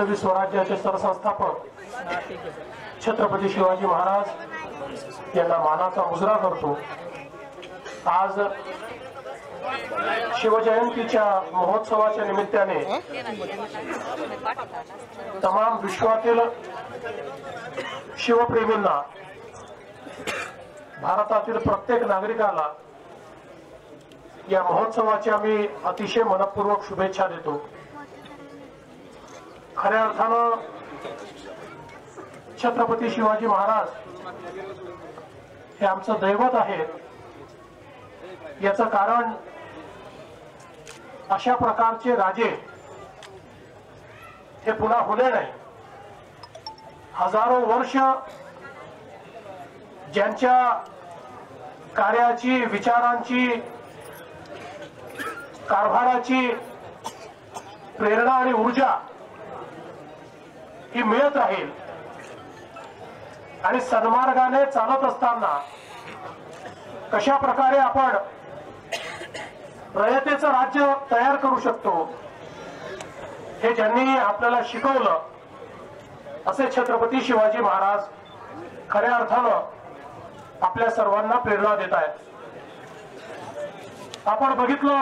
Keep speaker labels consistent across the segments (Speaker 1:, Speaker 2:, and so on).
Speaker 1: हिंदवी स्वराज्याचे सरसंस्थापक छत्रपती शिवाजी महाराज यांना मानाचा मुजरा करतो. आज शिवजयंतीच्या महोत्सवाच्या निमित्ताने तमाम विश्वातील शिवप्रेमींना भारतातील प्रत्येक नागरिकाला या महोत्सवाच्या मी अतिशय मनपूर्वक शुभेच्छा देतो. खऱ्या अर्थानं छत्रपती शिवाजी महाराज हे आमचं दैवत आहे याचं कारण अशा प्रकारचे राजे हे पुन्हा होले नाही. हजारो वर्ष ज्यांच्या कार्याची विचारांची कारभाराची प्रेरणा आणि ऊर्जा ही मिळत राहील. आणि सन्मार्गाने चालत असताना कशा प्रकारे आपण रयतेचं राज्य तयार करू शकतो हे ज्यांनी आपल्याला शिकवलं असे छत्रपती शिवाजी महाराज खऱ्या अर्थानं आपल्या सर्वांना प्रेरणा देत आहेत. आपण बघितलं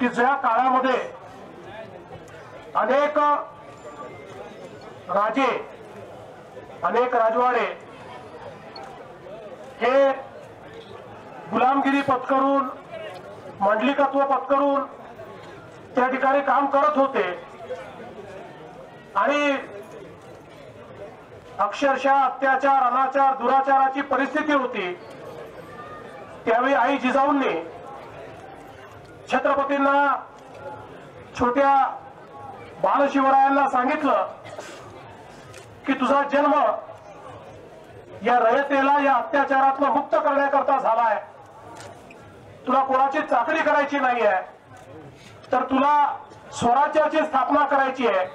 Speaker 1: की ज्या काळामध्ये अनेक राजे अनेक राजवाडे. हे गुलामगिरी पत्करून मंडलिकत्व पत्करून त्या ठिकाणी काम करत होते. आणि अक्षरशः अत्याचार अनाचार दुराचाराची परिस्थिती होती. त्यावेळी आई जिजाऊंनी छत्रपतींना छोट्या बालशिवरायांना सांगितलं की तुझा जन्म या रयतेला या अत्याचारातनं मुक्त करण्याकरता झालाय. तुला कोणाची चाकरी करायची नाही आहे तर तुला स्वराज्याची स्थापना करायची आहे.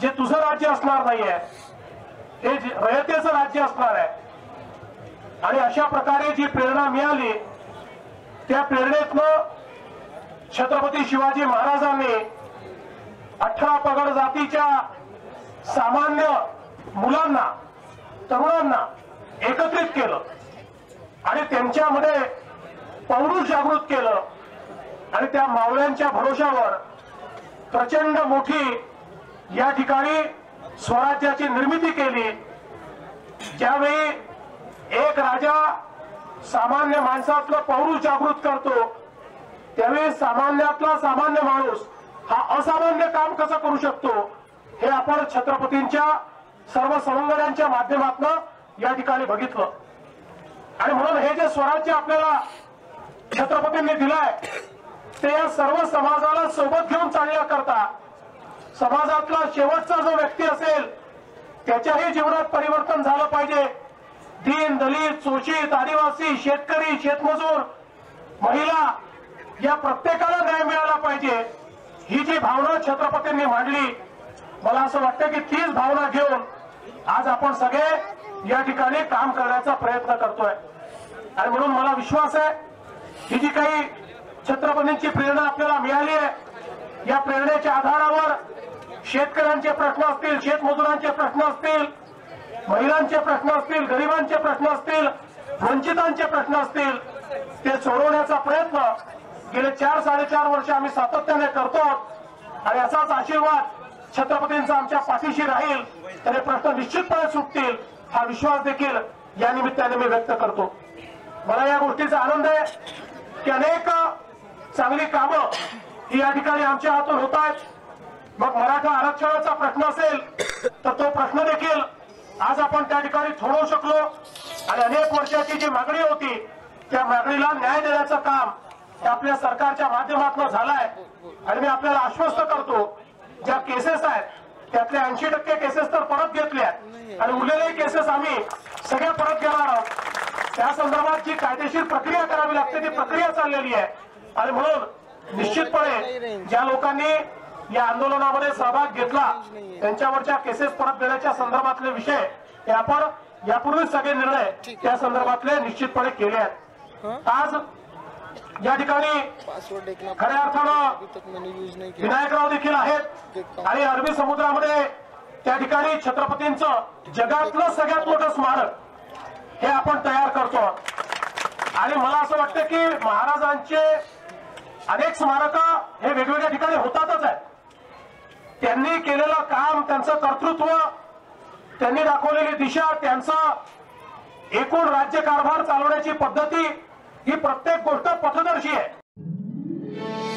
Speaker 1: जे तुझं राज्य असणार नाही आहे हे रयतेचं राज्य असणार आहे. आणि अशा प्रकारे जी प्रेरणा मिळाली त्या प्रेरणेतनं छत्रपती शिवाजी महाराजांनी अठरा पगड जातीच्या सामान्य मुलांना तरुणांना एकत्रित केलं आणि त्यांच्यामध्ये पौरुष जागृत केलं आणि त्या मावळ्यांच्या भरोशावर प्रचंड मोठी या ठिकाणी स्वराज्याची निर्मिती केली. ज्यावेळी एक राजा सामान्य माणसातलं पौरुष जागृत करतो त्यावेळी सामान्यातला सामान्य माणूस हा असामान्य काम कसं करू शकतो? हे आपण छत्रपतींच्या सर्व सवंगड्यांच्या माध्यमातून या ठिकाणी बघितलं. आणि म्हणून हे जे स्वराज्य आपल्याला छत्रपतींनी दिलंय ते या सर्व समाजाला सोबत घेऊन चालण्याकरता समाजातला शेवटचा जो व्यक्ती असेल त्याच्याही जीवनात परिवर्तन झालं पाहिजे. दीन दलित शोषित आदिवासी शेतकरी शेतमजूर महिला या प्रत्येकाला न्याय मिळाला पाहिजे. ही जी भावना छत्रपतींनी मांडली मला असं वाटतं की तीच भावना घेऊन आज आपण सगळे या ठिकाणी काम करण्याचा प्रयत्न करतोय. आणि म्हणून मला विश्वास आहे की जी काही छत्रपतींची प्रेरणा आपल्याला मिळाली आहे या प्रेरणेच्या आधारावर शेतकऱ्यांचे प्रश्न असतील शेतमजुरांचे प्रश्न असतील महिलांचे प्रश्न असतील गरिबांचे प्रश्न असतील वंचितांचे प्रश्न असतील ते सोडवण्याचा प्रयत्न गेले चार साडेचार वर्ष आम्ही सातत्याने करतो. आणि असाच आशीर्वाद छत्रपतींचा आमच्या पाठीशी राहील तर हे प्रश्न निश्चितपणे सुटतील. हा विश्वास देखील या निमित्ताने मी व्यक्त करतो. मला या गोष्टीचा आनंद आहे की अनेक चांगली कामं ही या ठिकाणी आमच्या हातून होत आहेत. मग मराठा आरक्षणाचा प्रश्न असेल तर तो प्रश्न देखील आज आपण त्या ठिकाणी सोडवू शकलो. आणि अनेक वर्षाची जी मागणी होती त्या मागणीला न्याय देण्याचं काम हे आपल्या सरकारच्या माध्यमातून झालंय. आणि मी आपल्याला आश्वस्त करतो ज्या केसेस आहेत त्यातल्या ऐंशी टक्के केसेस तर परत घेतल्या आणि उरलेले केसेस आम्ही सगळ्या परत घेणार आहोत. त्या संदर्भात जी कायदेशीर प्रक्रिया करावी लागते ती प्रक्रिया चाललेली आहे. आणि म्हणून निश्चितपणे ज्या लोकांनी या आंदोलनामध्ये सहभाग घेतला त्यांच्यावरच्या केसेस परत देण्याच्या संदर्भातले विषय हे आपण यापूर्वीच सगळे निर्णय त्या संदर्भातले निश्चितपणे केले आहेत. आज या ठिकाणी खऱ्या अर्थानं विनायकराव देखील आहेत. आणि अरबी समुद्रामध्ये त्या ठिकाणी छत्रपतींचं जगातलं सगळ्यात मोठं स्मारक हे आपण तयार करतो. आणि मला असं वाटतं की महाराजांचे अनेक स्मारक हे वेगवेगळ्या ठिकाणी होतातच आहे त्यांनी केलेलं काम त्यांचं कर्तृत्व त्यांनी दाखवलेली दिशा त्यांचा एकूण राज्य कारभार चालवण्याची पद्धती ही प्रत्येक गोष्ट पथदर्शी आहे.